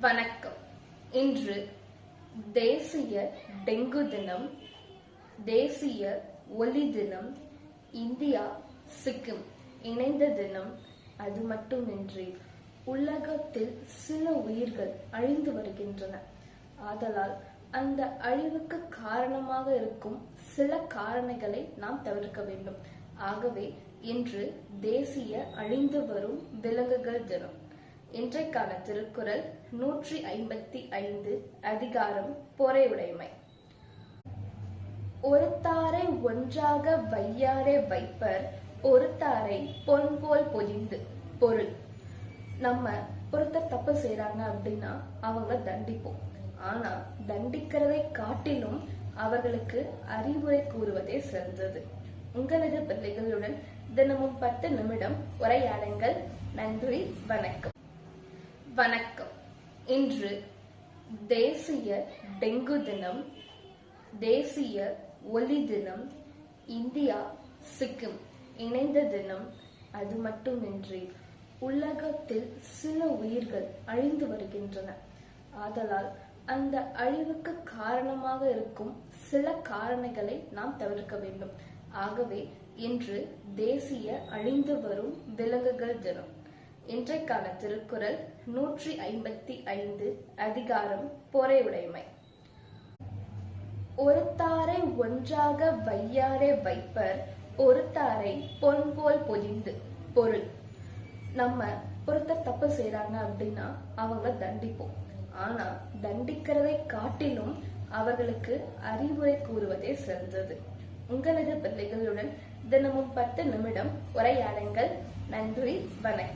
வணக்கம். இன்று தேசிய டெங்கு தினம் தேசிய ஒலி தினம் இந்தியா சிக்கிம் இணைந்த தினம். அது மட்டுமின்றி உலகத்தில் சில உயிர்கள் அழிந்து வருகின்றன. ஆதலால் அந்த அழிவுக்கு காரணமாக இருக்கும் சில காரணிகளை நாம் தவிர்க்க வேண்டும். ஆகவே இன்று தேசிய அழிந்து வரும் விலங்குகள் தினம். இன்றைக்கான திருக்குறள் நூற்றி ஐம்பத்தி ஐந்து அதிகாரம் பொறையுடைமை. ஒருத்தாரை ஒன்றாக வையாரே வைப்பர் ஒருத்தாரை பொன் போல் பொழிந்து. பொருள். நம்ம ஒருத்தர் தப்பு செய்யறாங்க அப்படின்னா அவங்க தண்டிப்போம். ஆனா தண்டிக்கிறதை காட்டிலும் அவர்களுக்கு அறிவுரை கூறுவதே சிறந்தது. உங்களது பிள்ளைகளுடன் தினமும் பத்து நிமிடம் உரையாடுங்கள். நன்றி வணக்கம். வணக்கம். இன்று தேசிய டெங்கு தினம் தேசிய ஒலி தினம் இந்தியா சிக்கிம் இணைந்த தினம். அது மட்டுமின்றி உலகத்தில் சில உயிர்கள் அழிந்து வருகின்றன. ஆதலால் அந்த அழிவுக்கு காரணமாக இருக்கும் சில காரணிகளை நாம் தவிர்க்க வேண்டும். ஆகவே இன்று தேசிய அழிந்து வரும் விலங்குகள் தினம். இன்றைக்கான திருக்குறள் நூற்றி ஐம்பத்தி ஐந்து அதிகாரம் பொறையுடைமை. ஒருத்தாரை ஒன்றாக வையாரே வைப்பர் ஒருத்தாரை பொன் போல் பொதிந்து. பொருள். நம்ம ஒருத்தர் தப்பு செய்யறாங்க அப்படின்னா அவங்கள தண்டிப்போம். ஆனா தண்டிக்கிறதை காட்டிலும் அவர்களுக்கு அறிவுரை கூறுவதே சிறந்தது. உங்களது பிள்ளைகளுடன் தினமும் பத்து நிமிடம் உரையாடுங்கள். நன்றி வணக்கம்.